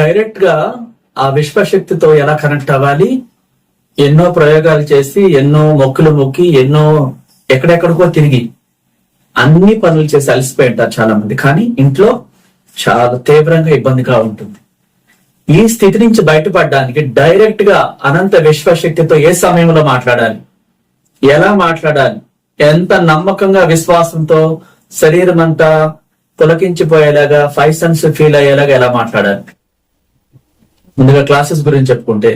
డైరెక్ట్గా ఆ విశ్వశక్తితో ఎలా కనెక్ట్ అవ్వాలి? ఎన్నో ప్రయోగాలు చేసి ఎన్నో మొక్కులు మొక్కి ఎన్నో ఎక్కడెక్కడికో తిరిగి అన్ని పనులు చేసి అలసిపోయింటారు చాలా మంది కానీ ఇంట్లో చాలా తీవ్రంగా ఇబ్బందిగా ఉంటుంది. ఈ స్థితి నుంచి బయటపడడానికి డైరెక్ట్గా అనంత విశ్వశక్తితో ఏ సమయంలో మాట్లాడాలి? ఎలా మాట్లాడాలి? ఎంత నమ్మకంగా విశ్వాసంతో శరీరం అంతా పులకించిపోయేలాగా ఫైవ్ సెన్స్ ఫీల్ అయ్యేలాగా ఎలా మాట్లాడాలి? ముందుగా క్లాసెస్ గురించి చెప్పుకుంటే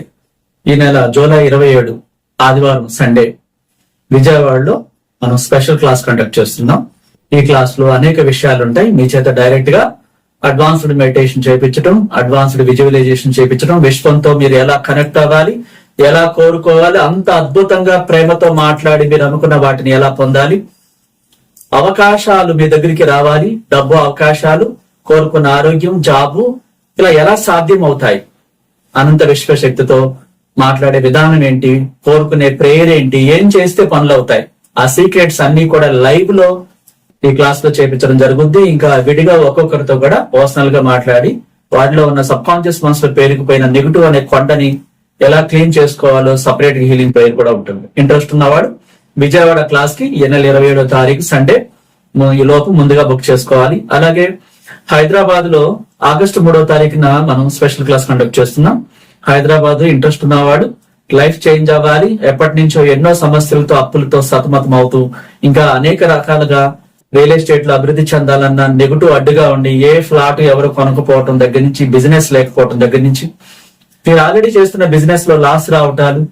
ఈ నెల జూలై ఇరవై ఏడు ఆదివారం సండే విజయవాడలో మనం స్పెషల్ క్లాస్ కండక్ట్ చేస్తున్నాం. ఈ క్లాస్లో అనేక విషయాలు ఉంటాయి మీ చేత డైరెక్ట్గా అడ్వాన్స్డ్ మెడిటేషన్ చేయించడం అడ్వాన్స్డ్ విజువలైజేషన్ చేయించడం విశ్వంతో మీరు ఎలా కనెక్ట్ అవ్వాలి ఎలా కోరుకోవాలి అంత అద్భుతంగా ప్రేమతో మాట్లాడి మీరు అనుకున్న వాటిని ఎలా పొందాలి అవకాశాలు మీ దగ్గరికి రావాలి డబ్బు అవకాశాలు కోరుకున్న ఆరోగ్యం జాబు ఇలా ఎలా సాధ్యం అవుతాయి అనంత విశ్వశక్తితో మాట్లాడే విధానం ఏంటి? కోరుకునే ప్రేయర్ ఏంటి? ఏం చేస్తే పనులు అవుతాయి? ఆ సీక్రెట్స్ అన్ని కూడా లైవ్లో ఈ క్లాస్లో చేపించడం జరుగుద్ది. ఇంకా విడిగా ఒక్కొక్కరితో కూడా పర్సనల్గా మాట్లాడి వాటిలో ఉన్న సబ్ కాన్షియస్ మనసులో పేరుకుపోయిన నెగిటివ్ అనే కొండని ఎలా క్లీన్ చేసుకోవాలో సపరేట్ హీలింగ్ ప్రేయర్ కూడా ఉంటుంది. ఇంట్రెస్ట్ ఉన్నవాడు విజయవాడ క్లాస్కి ఈ నెల ఇరవై ఏడో తారీఖు సండే ఈ లోపు ముందుగా బుక్ చేసుకోవాలి. అలాగే హైదరాబాద్లో ఆగస్టు మూడవ తారీఖున మనం స్పెషల్ క్లాస్ కండక్ట్ చేస్తున్నాం. హైదరాబాద్ ఇంట్రెస్ట్ ఉన్నవాడు లైఫ్ చేంజ్ అవ్వాలి ఎప్పటి నుంచో ఎన్నో సమస్యలతో అప్పులతో సతమతం అవుతూ ఇంకా అనేక రకాలుగా రియల్ ఎస్టేట్లో అభివృద్ధి చెందాలన్న నెగటివ్ అడ్డుగా ఉండి ఏ ఫ్లాట్ ఎవరు కొనకపోవటం దగ్గర నుంచి బిజినెస్ లేకపోవటం దగ్గర నుంచి మీరు ఆల్రెడీ చేస్తున్న బిజినెస్లో లాస్ రావటాలు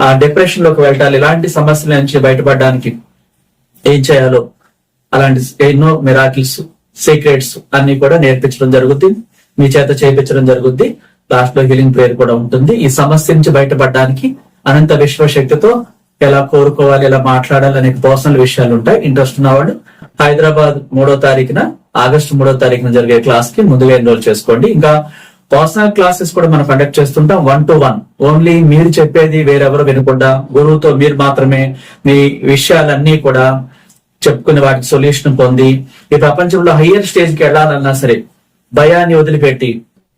ఆ డిప్రెషన్లోకి వెళ్ళటాలు ఇలాంటి సమస్యల నుంచి బయటపడడానికి ఏం చేయాలో అలాంటి ఎన్నో మిరాకిల్స్ సీక్రెట్స్ అన్ని కూడా నేర్పించడం జరుగుతుంది మీ చేత చేయించడం జరుగుద్ది. లాస్ట్లో హీలింగ్ ప్రేయర్ కూడా ఉంటుంది. ఈ సమస్య నుంచి బయటపడడానికి అనంత విశ్వశక్తితో ఎలా కోరుకోవాలి ఎలా మాట్లాడాలి అనే పర్సనల్ విషయాలు ఉంటాయి. ఇంట్రెస్ట్ ఉన్నవాడు హైదరాబాద్ మూడో తారీఖున ఆగస్టు మూడో తారీఖున జరిగే క్లాస్కి ముందుగా ఎన్రోల్ చేసుకోండి. ఇంకా పర్సనల్ క్లాసెస్ కూడా మనం కండక్ట్ చేస్తుంటాం వన్ టు వన్ ఓన్లీ మీరు చెప్పేది వేరెవరు వినకుండా గురువుతో మీరు మాత్రమే మీ విషయాలన్నీ కూడా చెప్పుకునే వాటికి సొల్యూషన్ పొంది ఈ ప్రపంచంలో హయ్యర్ స్టేజ్కి వెళ్ళాలన్నా సరే భయాన్ని వదిలిపెట్టి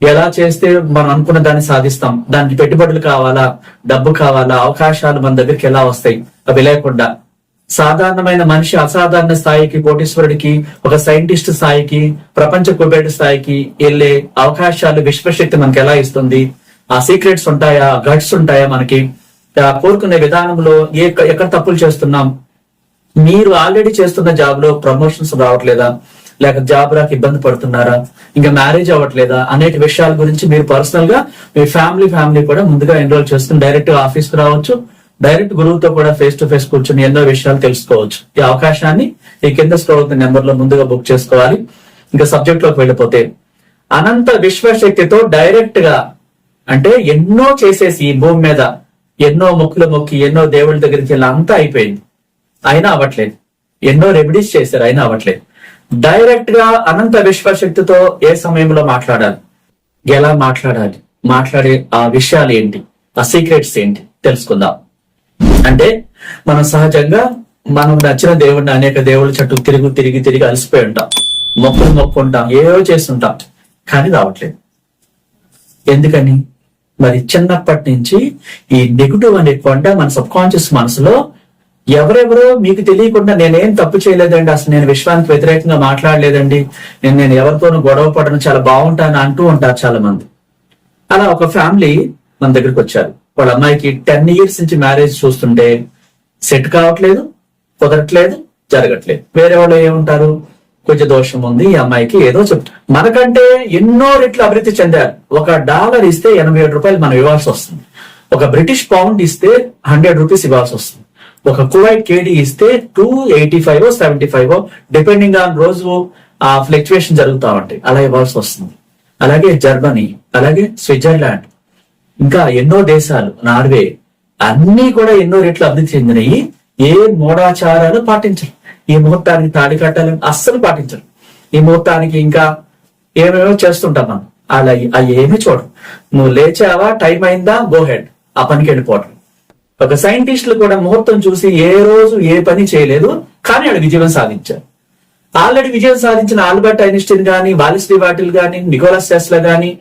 ఎలా చేస్తే మనం అనుకున్న దాన్ని సాధిస్తాం? దానికి పెట్టుబడులు కావాలా? డబ్బు కావాలా? అవకాశాలు మన దగ్గరికి ఎలా వస్తాయి? అవి లేకుండా సాధారణమైన మనిషి అసాధారణ స్థాయికి కోటీశ్వరుడికి ఒక సైంటిస్ట్ స్థాయికి ప్రపంచ కుబేరుడి స్థాయికి వెళ్ళే అవకాశాలు విశ్వశక్తి మనకి ఎలా ఇస్తుంది? ఆ సీక్రెట్స్ ఉంటాయా? గట్స్ ఉంటాయా మనకి? కోరుకునే విధానంలో ఏ ఎక్కడ తప్పులు చేస్తున్నాం? మీరు ఆల్రెడీ చేస్తున్న జాబ్లో ప్రమోషన్స్ రావట్లేదా? లేక జాబ్ రాక ఇబ్బంది పడుతున్నారా? ఇంకా మ్యారేజ్ అవ్వట్లేదా? అనేక విషయాల గురించి మీరు పర్సనల్గా మీ ఫ్యామిలీ ఫ్యామిలీ కూడా ముందుగా ఎన్రోల్ చేస్తుంది డైరెక్ట్ ఆఫీస్కి రావచ్చు. డైరెక్ట్ గురువుతో కూడా ఫేస్ టు ఫేస్ కూర్చొని ఎన్నో విషయాలు తెలుసుకోవచ్చు. ఈ అవకాశాన్ని ఈ కింద స్క్రోల్ నెంబర్లో ముందుగా బుక్ చేసుకోవాలి. ఇంకా సబ్జెక్ట్లోకి వెళ్ళిపోతే అనంత విశ్వశక్తితో డైరెక్ట్గా అంటే ఎన్నో చేసేసి ఈ భూమి మీద ఎన్నో మొక్కులు మొక్కి ఎన్నో దేవుళ్ళ దగ్గరికి వెళ్ళి అంతా అయిపోయింది. అయినా అవ్వట్లేదు. ఎన్నో రెమెడీస్ చేశారు అయినా అవ్వట్లేదు. డైరెక్ట్గా అనంత విశ్వశక్తితో ఏ సమయంలో మాట్లాడాలి? ఎలా మాట్లాడాలి? మాట్లాడే ఆ విషయాలు ఏంటి? ఆ సీక్రెట్స్ ఏంటి? తెలుసుకుందాం. అంటే మనం సహజంగా మనం నచ్చిన దేవుడిని అనేక దేవుళ్ళ చుట్టూ తిరిగి తిరిగి తిరిగి అలసిపోయి ఉంటాం. మొక్కులు మొక్కుంటాం ఏవో చేస్తుంటాం. కానీ రావట్లేదు. ఎందుకని? మరి చిన్నప్పటి నుంచి ఈ నెగిటివ్ అనే కొండ మన సబ్ కాన్షియస్ మనసులో ఎవరెవరో మీకు తెలియకుండా నేనేం తప్పు చేయలేదండి అసలు నేను విశ్వానికి వ్యతిరేకంగా మాట్లాడలేదండి నేను నేను ఎవరితోనూ గొడవ పడను చాలా బాగుంటాను అంటూ ఉంటారు చాలా మంది అలా ఒక ఫ్యామిలీ మన దగ్గరికి వచ్చారు. వాళ్ళ అమ్మాయికి టెన్ ఇయర్స్ నుంచి మ్యారేజ్ చూస్తుంటే సెట్ కావట్లేదు కుదరట్లేదు జరగట్లేదు. వేరే వాళ్ళు ఏముంటారు? కొంచెం దోషం ఉంది ఈ అమ్మాయికి ఏదో చెప్తారు మనకంటే ఎన్నో రెట్లు అభివృద్ధి చెందారు. ఒక డాలర్ ఇస్తే ఎనభై ఏడు రూపాయలు మనం ఇవ్వాల్సి వస్తుంది. ఒక బ్రిటిష్ పౌండ్ ఇస్తే హండ్రెడ్ రూపీస్ ఇవ్వాల్సి వస్తుంది. ఒక కువైట్ కేడీ ఇస్తే two eighty five seventy five depending on రోజు ఆ ఫ్లక్చువేషన్ జరుగుతా ఉంటాయి. అలా ఇవ్వాల్సి వస్తుంది. అలాగే జర్మనీ అలాగే స్విట్జర్లాండ్ ఇంకా ఎన్నో దేశాలు నార్వే అన్ని కూడా ఎన్నో రేట్లు అభివృద్ధి చెందినవి ఏ మూఢాచారాలు పాటించరు. ఈ ముహూర్తానికి తాడి కట్టాలని అస్సలు పాటించరు. ఈ ముహూర్తానికి ఇంకా ఏమేమో చేస్తుంటాం మనం. అలా అవి ఏమీ చూడరు. నువ్వు లేచావా టైం అయిందా గో హెడ్ ఆ పనికి వెళ్ళిపోవడం ఒక సైంటిస్టులు కూడా ముహూర్తం చూసి ఏ రోజు ఏ పని చేయలేదు కానీ ఆడు విజయం సాధించారు. ఆల్రెడీ విజయం సాధించిన ఆల్బర్ట్ ఐన్స్టీన్ గాని వాలిస్ వాటిల్ గాని నికోలస్ టెస్లా గాని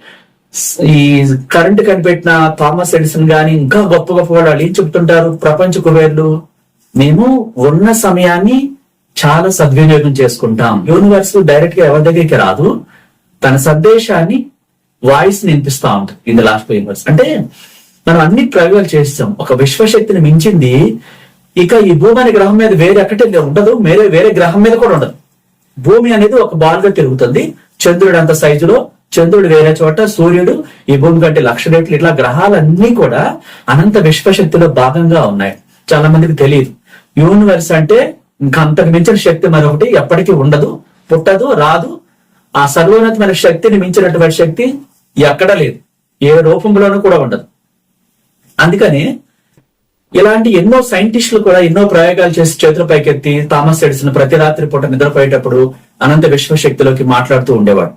ఈ కరెంట్ కనిపెట్టిన థామస్ ఎడిసన్ గాని ఇంకా గొప్ప గొప్ప వాళ్ళు ఏం చెప్తుంటారు? ప్రపంచ కుబేర్లు మేము ఉన్న సమయాన్ని చాలా సద్వినియోగం చేసుకుంటాం. యూనివర్స్ డైరెక్ట్గా ఎవరి దగ్గరికి రాదు. తన సందేశాన్ని వాయిస్ వినిపిస్తా ఉంటుంది ఇన్ ద లాస్ట్ యూనివర్స్ అంటే మనం అన్ని ప్రయోగాలు చేస్తాం. ఒక విశ్వశక్తిని మించింది ఇక ఈ భూమి అనే గ్రహం మీద వేరే ఎక్కటే ఉండదు. వేరే వేరే గ్రహం మీద కూడా ఉండదు. భూమి అనేది ఒక బాలుగా తిరుగుతుంది. చంద్రుడు అంత సైజులో చంద్రుడు వేరే చోట సూర్యుడు ఈ భూమి కంటే లక్ష రెట్లు. ఇట్లా గ్రహాలన్నీ కూడా అనంత విశ్వశక్తిలో భాగంగా ఉన్నాయి. చాలా మందికి తెలియదు. యూనివర్స్ అంటే ఇంకా అంతకు మించిన శక్తి మరొకటి ఎప్పటికీ ఉండదు పుట్టదు రాదు. ఆ సర్వోన్నతమైన శక్తిని మించినటువంటి శక్తి ఎక్కడా లేదు. ఏ రూపంలోనూ కూడా ఉండదు. అందుకని ఇలాంటి ఎన్నో సైంటిస్టులు కూడా ఎన్నో ప్రయోగాలు చేసి చేతుల పైకెత్తి థామస్ ఎడిసన్ ప్రతి రాత్రి పూట నిద్రపోయేటప్పుడు అనంత విశ్వశక్తిలోకి మాట్లాడుతూ ఉండేవాడు.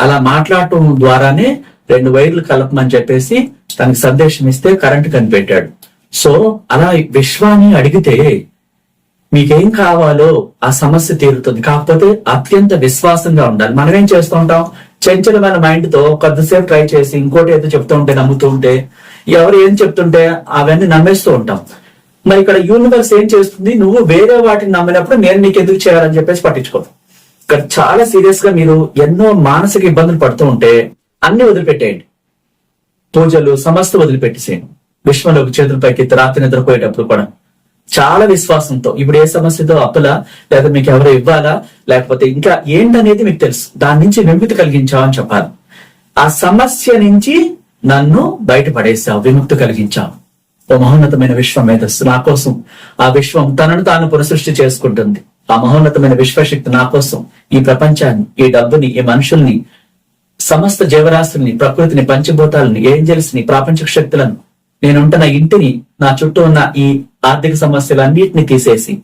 అలా మాట్లాడటం ద్వారానే రెండు వైర్లు కలపమని చెప్పేసి తనకి సందేశం ఇస్తే కరెంట్ కనిపెట్టాడు. సో అలా విశ్వాన్ని అడిగితే మీకేం కావాలో ఆ సమస్య తీరుతుంది. కాకపోతే అత్యంత విశ్వాసంగా ఉండాలి. మనం ఏం చేస్తూ ఉంటాం? చంచలమైన మైండ్తో కొద్దిసేపు ట్రై చేసి ఇంకోటి ఏదో చెప్తూ ఉంటే నమ్ముతూ ఉంటే ఎవరు ఏం చెప్తుంటే అవన్నీ నమ్మేస్తూ ఉంటాం. మరి ఇక్కడ యూనివర్స్ ఏం చేస్తుంది? నువ్వు వేరే వాటిని నమ్మినప్పుడు నేను నీకు ఎందుకు చేయాలని చెప్పేసి పట్టించుకో ఇక్కడ చాలా సీరియస్గా మీరు ఎన్నో మానసిక ఇబ్బందులు పడుతూ ఉంటే అన్ని వదిలిపెట్టేయండి. పూజలు సమస్త వదిలిపెట్టేసేయండి. విశ్వంలోకి చేతులపైకి రాత్రి నిద్రపోయేటప్పుడు కూడా. చాలా విశ్వాసంతో. ఇప్పుడు ఏ సమస్యతో అప్పులా? లేదా మీకు ఎవరు ఇవ్వాలా? లేకపోతే ఇంకా ఏంటనేది మీకు తెలుసు. దాని నుంచి విముక్తి కలిగించావని చెప్పాలి. ఆ సమస్య నుంచి నన్ను బయటపడేసావు విముక్తి కలిగించావు. ఓ మహోన్నతమైన విశ్వ మేధస్సు నా కోసం. ఆ విశ్వం తనను తాను పునసృష్టి చేసుకుంటుంది. ఆ మహోన్నతమైన విశ్వశక్తి నా కోసం. ఈ ప్రపంచాన్ని ఈ డబ్బుని ఈ మనుషుల్ని సమస్త జీవరాశుల్ని ప్రకృతిని పంచభూతాలని ఏంజల్స్ని ప్రాపంచిక శక్తులను నేనుంటున్న ఇంటిని నా చుట్టూ ఉన్న ఈ ఆర్థిక సమస్యలన్నిటిని తీసేసి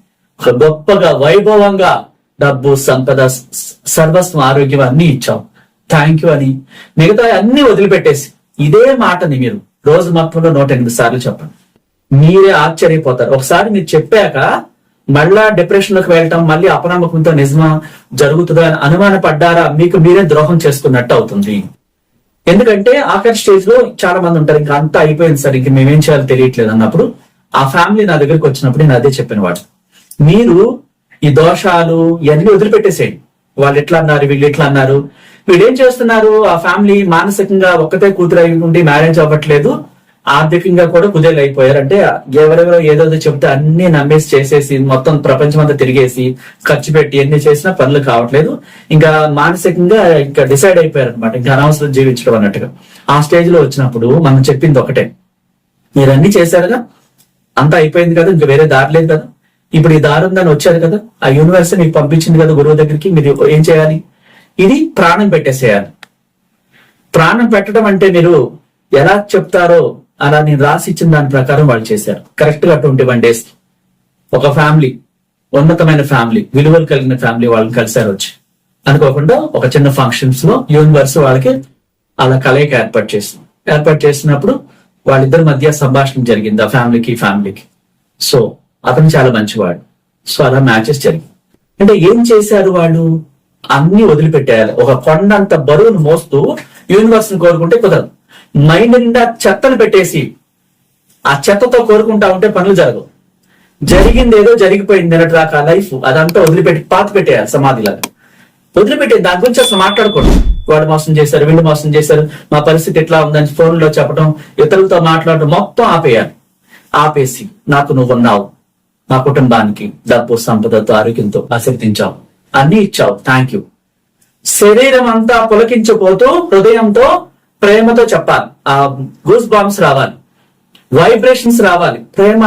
ఒక గొప్పగా వైభవంగా డబ్బు సంపద సర్వస్వ సర్వస్వం ఆరోగ్యం అన్ని ఇచ్చావు. థ్యాంక్ యూ అని మిగతా అన్ని వదిలిపెట్టేసి ఇదే మాటని మీరు రోజు మొత్తంలో నూట ఎనిమిది సార్లు చెప్పండి. మీరే ఆశ్చర్యపోతారు. ఒకసారి మీరు చెప్పాక మళ్ళా డిప్రెషన్లోకి వెళ్ళటం మళ్ళీ అపనమ్మకంతో నిజమా జరుగుతుందా అని అనుమాన పడ్డారా మీకు మీరే ద్రోహం చేసుకున్నట్టు అవుతుంది. ఎందుకంటే ఆఖరి స్టేజ్లో చాలా మంది ఉంటారు ఇంకా అంతా అయిపోయింది సార్ ఇంక మేమేం చేయాలో తెలియట్లేదు అన్నప్పుడు ఆ ఫ్యామిలీ నా దగ్గరికి వచ్చినప్పుడు నేను అదే చెప్పిన వాడు. మీరు ఈ దోషాలు ఇవన్నీ వదిలిపెట్టేసేయండి. వాళ్ళు ఎట్లా అన్నారు వీళ్ళు ఎట్లా అన్నారు వీళ్ళు ఏం చేస్తున్నారు? ఆ ఫ్యామిలీ మానసికంగా ఒక్కతే కూతురు అయి ఉండి మ్యారేజ్ అవ్వట్లేదు. ఆర్థికంగా కూడా కుదేలు అయిపోయారు అంటే ఎవరెవరో ఏదోదో చెప్తే అన్ని నమ్మేసి చేసేసి మొత్తం ప్రపంచం అంతా తిరిగేసి ఖర్చు పెట్టి ఎన్ని చేసినా పనులు కావట్లేదు. ఇంకా మానసికంగా ఇంకా డిసైడ్ అయిపోయారు అనమాట ఇంకా అనవసరం జీవించడం అన్నట్టుగా. ఆ స్టేజ్లో వచ్చినప్పుడు మనం చెప్పింది ఒకటే. మీరు అన్ని చేశారుగా అంతా అయిపోయింది కదా? ఇంకా వేరే దారి లేదు కదా? ఇప్పుడు ఈ దారి ఉందని వచ్చారు కదా? ఆ యూనివర్స్ మీకు పంపించింది కదా గురువు దగ్గరికి? మీరు ఏం చేయాలి? ఇది ప్రాణం పెట్టేసేయాలి. ప్రాణం పెట్టడం అంటే మీరు ఎలా చెప్తారో అలా నేను రాసి ఇచ్చిన దాని ప్రకారం వాళ్ళు చేశారు. కరెక్ట్గా ట్వంటీ వన్ డేస్ ఒక ఫ్యామిలీ ఉన్నతమైన ఫ్యామిలీ విలువలు కలిగిన ఫ్యామిలీ వాళ్ళని కలిసారు వచ్చి. అనుకోకుండా ఒక చిన్న ఫంక్షన్స్లో యూనివర్స్ వాళ్ళకి అలా కలయిక ఏర్పాటు చేసింది. ఏర్పాటు చేసినప్పుడు వాళ్ళిద్దరి మధ్య సంభాషణ జరిగింది ఆ ఫ్యామిలీకి ఫ్యామిలీకి సో అతను చాలా మంచివాడు. సో అలా మ్యాచెస్ జరిగింది. అంటే ఏం చేశారు వాళ్ళు? అన్ని వదిలిపెట్టేయాలి. ఒక కొండంత బరువును మోస్తూ యూనివర్స్ని కోరుకుంటే కుదరదు. మైండ్ నిండా చెత్తను పెట్టేసి ఆ చెత్తతో కోరుకుంటా ఉంటే పనులు జరగవు. జరిగింది ఏదో జరిగిపోయింది నిన్నటి దాకా లైఫ్ అదంతా వదిలిపెట్టి పాత పెట్టేయాలి సమాధిలాగా. వదిలిపెట్టే దాని గురించి అసలు మాట్లాడకూడదు. వాడు మోసం చేశారు వీళ్ళు మోసం చేశారు మా పరిస్థితి ఎట్లా ఉందని ఫోన్లో చెప్పడం ఇతరులతో మాట్లాడడం మొత్తం ఆపేయాలి. ఆపేసి నాకు నువ్వు ఉన్నావు మా కుటుంబానికి డబ్బు సంపదతో ఆరోగ్యంతో ఆశీర్దించావు అన్ని ఇచ్చావు. థ్యాంక్ యూ శరీరం అంతా పులకించిపోతూ హృదయంతో ప్రేమతో చెప్పాలి. ఆ గూస్ బాంబ్స్ రావాలి. వైబ్రేషన్స్ రావాలి. ప్రేమ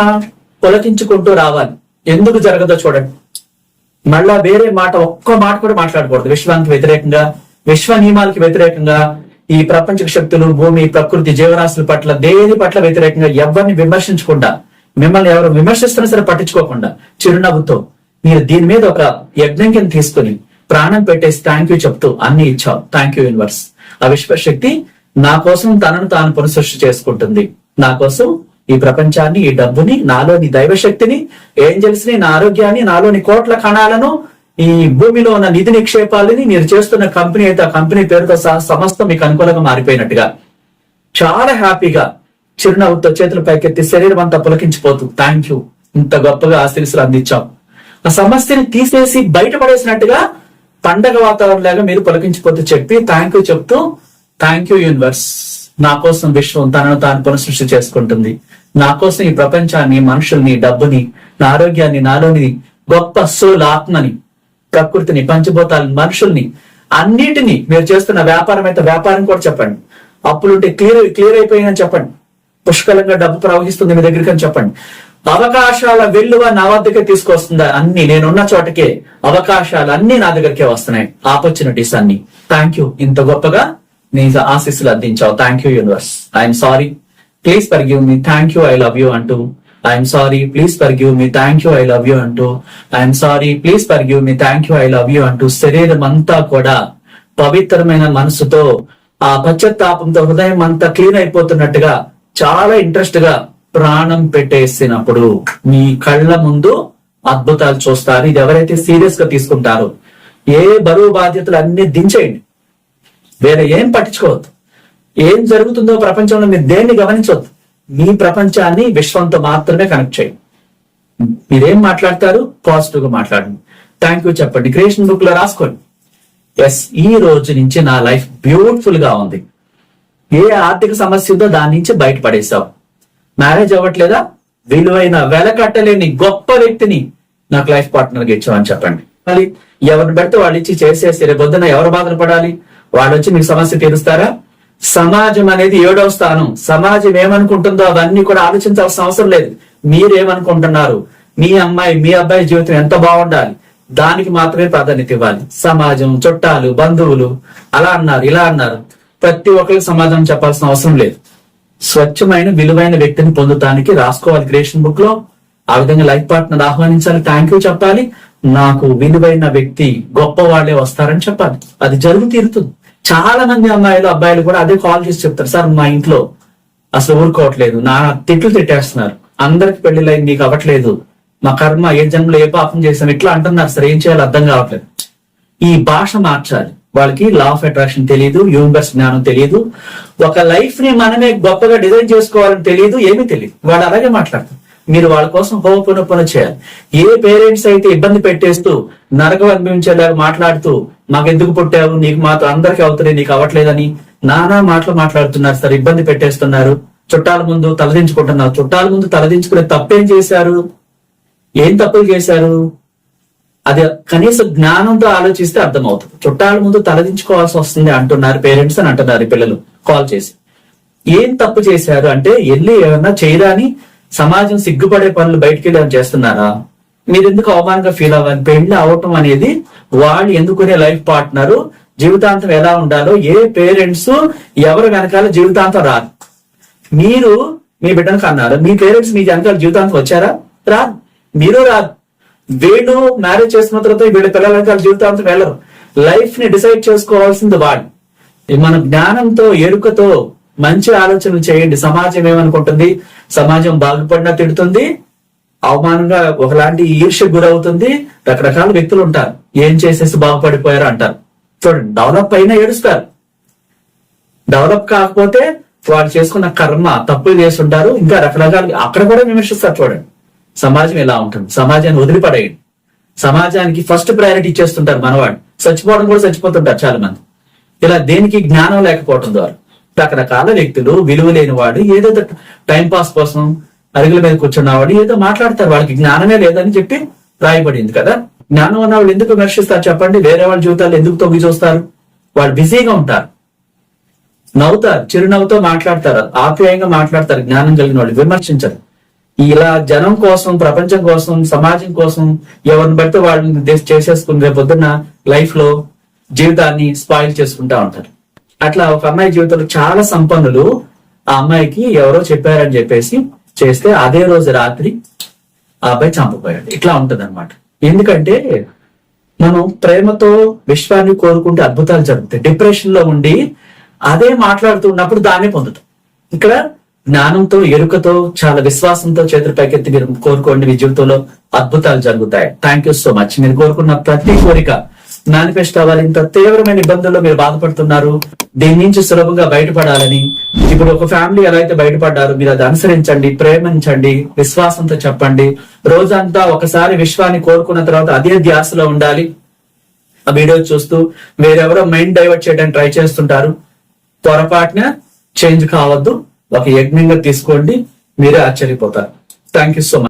పులకించుకుంటూ రావాలి. ఎందుకు జరగదో చూడండి. మళ్ళా వేరే మాట ఒక్క మాట కూడా మాట్లాడకూడదు. విశ్వానికి వ్యతిరేకంగా విశ్వ నియమాలకి వ్యతిరేకంగా ఈ ప్రపంచ శక్తులు భూమి ప్రకృతి జీవరాశుల పట్ల దేని పట్ల వ్యతిరేకంగా ఎవరిని విమర్శించకుండా మిమ్మల్ని ఎవరు విమర్శిస్తున్నా సరే పట్టించుకోకుండా చిరునవ్వుతో మీరు దీని మీద ఒక యజ్ఞం కింద తీసుకుని ప్రాణం పెట్టేసి థ్యాంక్ యూ చెప్తూ అన్ని ఇచ్చావు థ్యాంక్ యూ యూనివర్స్ ఆ విశ్వశక్తి నా కోసం తనను తాను పునఃసృష్టి చేసుకుంటుంది. నా కోసం ఈ ప్రపంచాన్ని ఈ డబ్బుని నాలోని దైవశక్తిని ఏంజల్స్ని నా ఆరోగ్యాన్ని నాలోని కోట్ల కణాలను ఈ భూమిలో ఉన్న నిధి నిక్షేపాలని మీరు చేస్తున్న కంపెనీ అయితే ఆ కంపెనీ పేరుతో సహా సమస్తం మీకు అనుకూలంగా మారిపోయినట్టుగా. చాలా హ్యాపీగా చిరునవ్వుతో చేతులు పైకెత్తి శరీరం అంతా పులకించిపోతూ థ్యాంక్ యూ ఇంత గొప్పగా ఆశీస్సులు అందించాం ఆ సమస్యని తీసేసి బయటపడేసినట్టుగా పండగ వాతావరణం లాగా మీరు పులకించిపోతూ చెప్పి థ్యాంక్ యూ చెప్తూ థ్యాంక్ యూ యూనివర్స్ నా కోసం విశ్వం తనను తాను పునఃసృష్టి చేసుకుంటుంది. నా కోసం ఈ ప్రపంచాన్ని మనుషుల్ని డబ్బుని నా ఆరోగ్యాన్ని నాలోని గొప్ప సోల్ ఆత్మని ప్రకృతిని పంచభూతాలని మనుషుల్ని అన్నిటినీ మీరు చేస్తున్న వ్యాపారం అయితే వ్యాపారం కూడా చెప్పండి. అప్పులుంటే క్లియర్ క్లియర్ అయిపోయిందని చెప్పండి. పుష్కలంగా డబ్బు ప్రవహిస్తుంది మీ దగ్గరికి అని చెప్పండి. అవకాశాల వెల్లువ నా వద్దకే తీసుకొస్తుందా? అన్ని నేనున్న చోటకే అవకాశాలు అన్ని నా దగ్గరికే వస్తున్నాయి. ఆపర్చునిటీస్ అన్ని. థ్యాంక్ యూ ఇంత గొప్పగా నీ ఆశీస్సులు అందించావు. Thank you universe I'm sorry please forgive me thank you I love you అంటూ. I'm sorry please forgive me thank you I love you అంటూ. I'm sorry please forgive me thank you I love you అంటూ శరీరం అంతా కూడా పవిత్రమైన మనసుతో ఆ పశ్చాత్తాపంతో హృదయం అంతా క్లీన్ అయిపోతున్నట్టుగా చాలా ఇంట్రెస్ట్గా ప్రాణం పెట్టేసినప్పుడు మీ కళ్ళ ముందు అద్భుతాలు చూస్తారు. ఇది ఎవరైతే సీరియస్గా తీసుకుంటారో ఏ బరువు బాధ్యతలు అన్ని దించేయండి. వేరే ఏం పట్టించుకోవద్దు. ఏం జరుగుతుందో ప్రపంచంలో మీరు దేన్ని గమనించవద్దు మీ ప్రపంచాన్ని విశ్వంతో మాత్రమే కనెక్ట్ చేయండి. మీరేం మాట్లాడతారు? పాజిటివ్గా మాట్లాడండి. థ్యాంక్ యూ చెప్పండి. క్రియేషన్ బుక్లో రాసుకోండి. ఎస్ ఈ రోజు నుంచి నా లైఫ్ బ్యూటిఫుల్గా ఉంది. ఏ ఆర్థిక సమస్య ఉందో దాని నుంచి బయటపడేశావు. మ్యారేజ్ అవ్వట్లేదా? విలువైన వెలకట్టలేని గొప్ప వ్యక్తిని నాకు లైఫ్ పార్ట్నర్గా ఇచ్చామని చెప్పండి. మళ్ళీ ఎవరిని పెడితే వాళ్ళు ఇచ్చి చేసేసి రేపు పొద్దున ఎవరు బాధలు పడాలి? వాళ్ళు వచ్చి మీకు సమస్య తీరుస్తారా? సమాజం అనేది ఏడవ స్థానం. సమాజం ఏమనుకుంటుందో అవన్నీ కూడా ఆలోచించాల్సిన అవసరం లేదు. మీరేమనుకుంటున్నారు? మీ అమ్మాయి మీ అబ్బాయి జీవితం ఎంత బాగుండాలి? దానికి మాత్రమే ప్రాధాన్యత ఇవ్వాలి. సమాజం చుట్టాలు బంధువులు అలా అన్నారు ఇలా అన్నారు. ప్రతి ఒక్కరికి సమాధానం చెప్పాల్సిన అవసరం లేదు. స్వచ్ఛమైన విలువైన వ్యక్తిని పొందటానికి రాసుకోవాలి క్రియేషన్ బుక్లో ఆ విధంగా లైఫ్ పార్ట్నర్ ఆహ్వానించాలి థ్యాంక్ యూ చెప్పాలి. నాకు విలువైన వ్యక్తి గొప్ప వాళ్ళే వస్తారని చెప్పాలి. అది జరుగు తీరుతుంది. చాలా మంది అమ్మాయిలు అబ్బాయిలు కూడా అదే కాల్ చేసి చెప్తారు. సార్ మా ఇంట్లో అసలు ఊరుకోవట్లేదు. నా తిట్లు తిట్టేస్తున్నారు. అందరికి పెళ్ళిళ్ళై నీకు అవ్వట్లేదు. మా కర్మ ఏ జన్మలో ఏ పాపం చేశాం ఇట్లా అంటున్నారు. సార్ ఏం చేయాలో అర్థం కావట్లేదు. ఈ భాష మార్చాలి. వాళ్ళకి లా ఆఫ్ అట్రాక్షన్ తెలియదు యూనివర్స్ జ్ఞానం తెలియదు ఒక లైఫ్ని మనమే గొప్పగా డిజైన్ చేసుకోవాలని తెలియదు ఏమీ తెలియదు వాళ్ళు అలాగే మాట్లాడతారు. మీరు వాళ్ళ కోసం హోపునొప్పున చేయాలి. ఏ పేరెంట్స్ అయితే ఇబ్బంది పెట్టేస్తూ నరకం అనుభవించేలాగా మాట్లాడుతూ మాకెందుకు పుట్టావు? నీకు మాత్రం అందరికీ అవుతుంది నీకు అవ్వట్లేదని నానా మాటలు మాట్లాడుతున్నారు సార్ ఇబ్బంది పెట్టేస్తున్నారు. చుట్టాల ముందు తలదించుకుంటున్నారు. చుట్టాల ముందు తలదించుకునే తప్పేం చేశారు? ఏం తప్పులు చేశారు? అది కనీస జ్ఞానంతో ఆలోచిస్తే అర్థమవుతుంది. చుట్టాల ముందు తలదించుకోవాల్సి వస్తుంది అంటున్నారు పేరెంట్స్ అని అంటున్నారు పిల్లలు. కాల్ చేసి. ఏం తప్పు చేశారు? అంటే వెళ్ళి ఏమన్నా చేయరాని సమాజం సిగ్గుపడే పనులు బయటికి వెళ్ళి చేస్తున్నారా? మీరు ఎందుకు అవమానంగా ఫీల్ అవ్వాలి? పెళ్ళి అవటం అనేది వాళ్ళు ఎందుకునే లైఫ్ పార్ట్నర్ జీవితాంతం ఎలా ఉండాలో ఏ పేరెంట్స్ ఎవరు వెనకాల జీవితాంతం రాదు. మీరు మీ బిడ్డను కన్నారు? మీ పేరెంట్స్ మీ వెనకాల జీవితాంతం వచ్చారా? రాదు. మీరు రాదు. వీళ్ళు మ్యారేజ్ చేసిన తర్వాత వీళ్ళ పిల్లల వెనకాల జీవితాంతం వెళ్ళరు. లైఫ్ని డిసైడ్ చేసుకోవాల్సింది వాళ్ళు. మన జ్ఞానంతో ఎరుకతో మంచి ఆలోచనలు చేయండి. సమాజం ఏమనుకుంటుంది? సమాజం బాగుపడినా తిడుతుంది. అవమానంగా ఒకలాంటి ఈర్ష్య గురవుతుంది. రకరకాల వ్యక్తులు ఉంటారు. ఏం చేసేసి బాగుపడిపోయారు అంటారు. చూడండి డెవలప్ అయినా ఏడుస్తారు. డెవలప్ కాకపోతే వాడు చేసుకున్న కర్మ తప్పులు చేస్తుంటారు ఇంకా రకరకాల అక్కడ కూడా విమర్శిస్తారు చూడండి. సమాజం ఎలా ఉంటుంది? సమాజాన్ని వదిలిపడేయండి. సమాజానికి ఫస్ట్ ప్రయారిటీ ఇచ్చేస్తుంటారు మనవాడు చచ్చిపోవడం కూడా చచ్చిపోతుంటారు చాలా మంది ఇలా దేనికి జ్ఞానం లేకపోవడం ద్వారా. రకరకాల వ్యక్తులు విలువ లేని వాడు ఏదో టైం పాస్ కోసం అరుగుల మీద కూర్చున్నవాడు ఏదో మాట్లాడతారు వాళ్ళకి జ్ఞానమే లేదని చెప్పి రాయబడింది కదా. జ్ఞానం ఉన్న వాళ్ళు ఎందుకు విమర్శిస్తారు చెప్పండి? వేరే వాళ్ళ జీవితాలు ఎందుకు తొంగి చూస్తారు? వాళ్ళు బిజీగా ఉంటారు. నవ్వుతారు చిరునవ్వుతో మాట్లాడతారు ఆప్యాయంగా మాట్లాడతారు జ్ఞానం కలిగిన వాళ్ళు విమర్శించరు. ఇలా జనం కోసం ప్రపంచం కోసం సమాజం కోసం ఎవరిని బట్టి వాళ్ళని చేసేసుకుని రేపు పొద్దున్న లైఫ్లో జీవితాన్ని స్పాయిల్ చేసుకుంటా ఉంటారు. అట్లా ఒక అమ్మాయి జీవితంలో చాలా సంపన్నులు. ఆ అమ్మాయికి ఎవరో చెప్పారని చెప్పేసి చేస్తే అదే రోజు రాత్రి ఆ అబ్బాయి చంపబోయాడు. ఇట్లా ఉంటది ఎందుకంటే మనం ప్రేమతో విశ్వాన్ని కోరుకుంటే అద్భుతాలు జరుగుతాయి. డిప్రెషన్లో ఉండి అదే మాట్లాడుతున్నప్పుడు దాన్ని పొందుతాం. ఇక్కడ జ్ఞానంతో ఎరుకతో చాలా విశ్వాసంతో చేతులు పైకెత్తి మీరు కోరుకోండి. మీ జీవితంలో అద్భుతాలు జరుగుతాయి. థ్యాంక్ యూ సో మచ్ మీరు కోరుకున్న ప్రతి కోరిక మేనిఫెస్ట్ అవ్వాలి. ఇంత తీవ్రమైన ఇబ్బందుల్లో మీరు బాధపడుతున్నారు. దీని నుంచి సులభంగా బయటపడాలని. ఇప్పుడు ఒక ఫ్యామిలీ ఎలా అయితే బయటపడ్డారు మీరు అది అనుసరించండి ప్రేమించండి విశ్వాసంతో చెప్పండి. రోజంతా ఒకసారి విశ్వాన్ని కోరుకున్న తర్వాత అదే ధ్యాసలో ఉండాలి. ఆ వీడియో చూస్తూ వేరెవరో మైండ్ డైవర్ట్ చేయడానికి ట్రై చేస్తుంటారు. పొరపాటున చేంజ్ కావద్దు. ఒక యజ్ఞంగా తీసుకోండి. మీరే ఆశ్చర్యపోతారు. Thank you so much